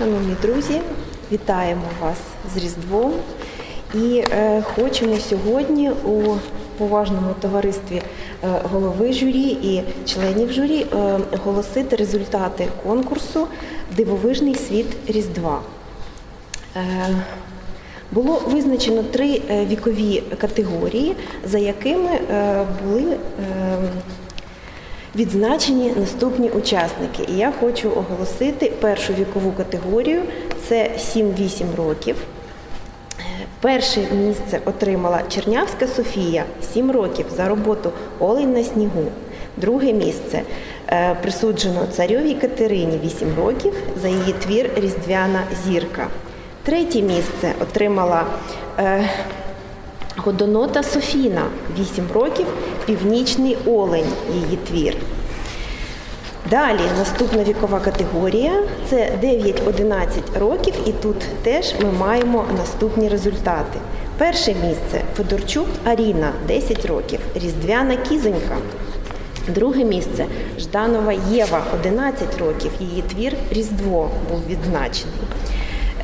Шановні друзі, вітаємо вас з Різдвом. І е, хочемо сьогодні у поважному товаристві е, голови журі і членів журі е, оголосити результати конкурсу Дивовижний світ Різдва. Е, було визначено три е, вікові категорії, за якими е, були е, відзначені наступні учасники. І я хочу оголосити першу вікову категорію це 7-8 років. Перше місце отримала Чернявська Софія 7 років за роботу Олень на снігу. Друге місце е, присуджено царьовій Катерині 8 років за її твір Різдвяна зірка. Третє місце отримала е, Годонота Софіна 8 років Північний Олень її твір. Далі наступна вікова категорія це 9-11 років, і тут теж ми маємо наступні результати. Перше місце Федорчук Аріна 10 років, Різдвяна Кізонька. Друге місце Жданова Єва 11 років. Її твір Різдво був відзначений.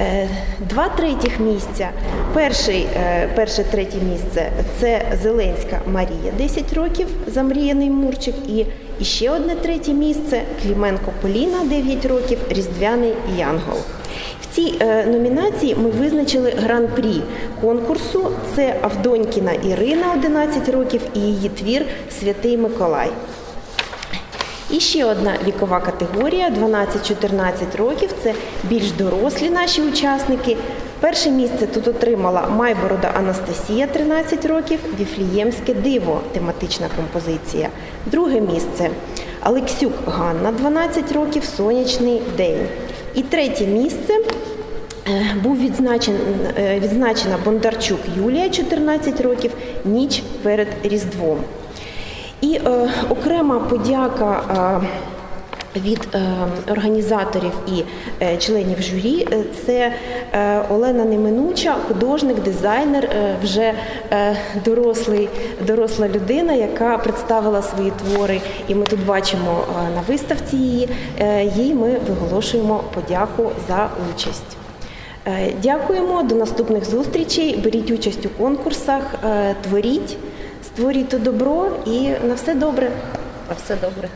Е, Два третіх місця. Перший, е, перше третє місце це Зеленська Марія 10 років Замріяний Мурчик. І, ще одне третє місце Кліменко Поліна 9 років Різдвяний Янгол. В цій е, номінації ми визначили гран-прі конкурсу. Це Авдонькіна Ірина 11 років і її твір Святий Миколай. І ще одна вікова категорія 12-14 років. Це більш дорослі наші учасники. Перше місце тут отримала Майборода Анастасія 13 років, Віфліємське диво тематична композиція. Друге місце Алексюк Ганна 12 років, Сонячний день. І третє місце був відзначен, е, відзначена Бондарчук Юлія 14 років, ніч перед Різдвом. І е, окрема подяка е, від е, організаторів і е, членів журі е, це Олена Неминуча, художник, дизайнер, вже дорослий, доросла людина, яка представила свої твори. І ми тут бачимо на виставці її. Їй ми виголошуємо подяку за участь. Дякуємо, до наступних зустрічей. Беріть участь у конкурсах, е, творіть, добро і на все добре. На все добре.